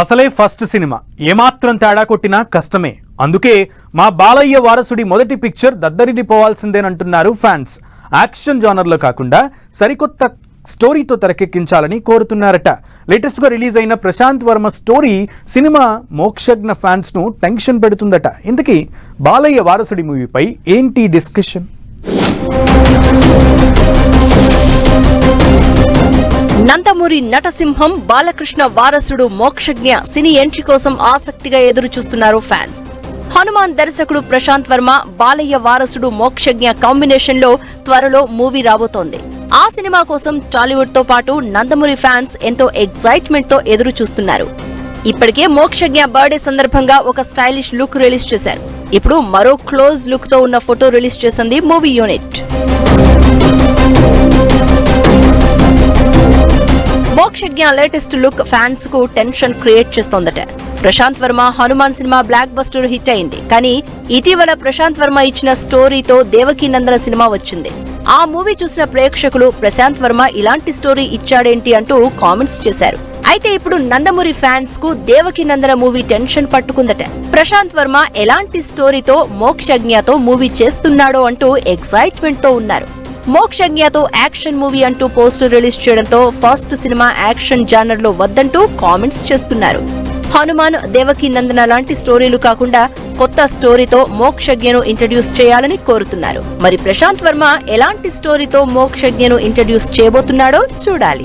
అసలే first cinema. ఏమాత్రం తేడా కొట్టినా కష్టమే. అందుకే మా బాలయ్య వారసుడి మొదటి పిక్చర్ దద్దరిల్లిపోవాల్సిందేనంటున్నారు ఫ్యాన్స్. యాక్షన్ జానర్లో కాకుండా సరికొత్త స్టోరీతో తెరకెక్కించాలని కోరుతున్నారట. లేటెస్ట్గా రిలీజ్ అయిన ప్రశాంత్ వర్మ స్టోరీ సినిమా మోక్షజ్ఞ ఫ్యాన్స్ను టెన్షన్ పెడుతుందట. ఇంతకీ బాలయ్య వారసుడి మూవీపై ఏంటి డిస్కషన్? నందమూరి నటసింహం బాలకృష్ణ వారసుడు మోక్షజ్ఞ సినీ ఎంట్రీ కోసం ఆసక్తిగా ఎదురు చూస్తున్నారు ఫ్యాన్స్ హనుమాన్ దర్శకుడు ప్రశాంత్ వర్మ బాలయ్య వారసుడు మోక్షజ్ఞ కాంబినేషన్లో త్వరలో మూవీ రాబోతోంది. ఆ సినిమా కోసం టాలీవుడ్తో పాటు నందమూరి ఫ్యాన్స్ ఎంతో ఎగ్జైట్మెంట్తో ఎదురు చూస్తున్నారు ఇప్పటికే మోక్షజ్ఞ బర్త్డే సందర్భంగా ఒక స్టైలిష్ లుక్ రిలీజ్ చేశారు. ఇప్పుడు మరో క్లోజ్ లుక్తో ఉన్న ఫోటో రిలీజ్ చేసింది movie unit. Mokshagna latest look ఫ్యాన్స్కు tension create చేస్తోందట. Prashanth Varma Hanuman cinema blockbuster hit అయింది. కానీ ఇటీవల ప్రశాంత్ వర్మ ఇచ్చిన స్టోరీతో దేవకీ నందన సినిమా వచ్చింది. ఆ మూవీ చూసిన ప్రేక్షకులు ప్రశాంత్ వర్మ ఇలాంటి స్టోరీ ఇచ్చాడేంటి అంటూ కామెంట్స్ చేశారు. అయితే ఇప్పుడు నందమూరి ఫ్యాన్స్కు దేవకి నందన మూవీ టెన్షన్ పట్టుకుందట. ప్రశాంత్ వర్మ ఎలాంటి స్టోరీతో మోక్షజ్ఞతో మూవీ చేస్తున్నాడో అంటూ ఎక్సైట్మెంట్తో ఉన్నారు. మోక్షజ్ఞతో యాక్షన్ మూవీ అంటూ పోస్టర్ రిలీజ్ చేయడంతో ఫస్ట్ సినిమా యాక్షన్ జానర్లో వద్దంటూ కామెంట్స్ చేస్తున్నారు. హనుమాన్ దేవకి నందన లాంటి స్టోరీలు కాకుండా కొత్త స్టోరీతో మోక్షజ్ఞను ఇంట్రడ్యూస్ చేయాలని కోరుతున్నారు. మరి ప్రశాంత్ వర్మ ఎలాంటి స్టోరీతో మోక్షజ్ఞను ఇంట్రడ్యూస్ చేయబోతున్నాడో చూడాలి.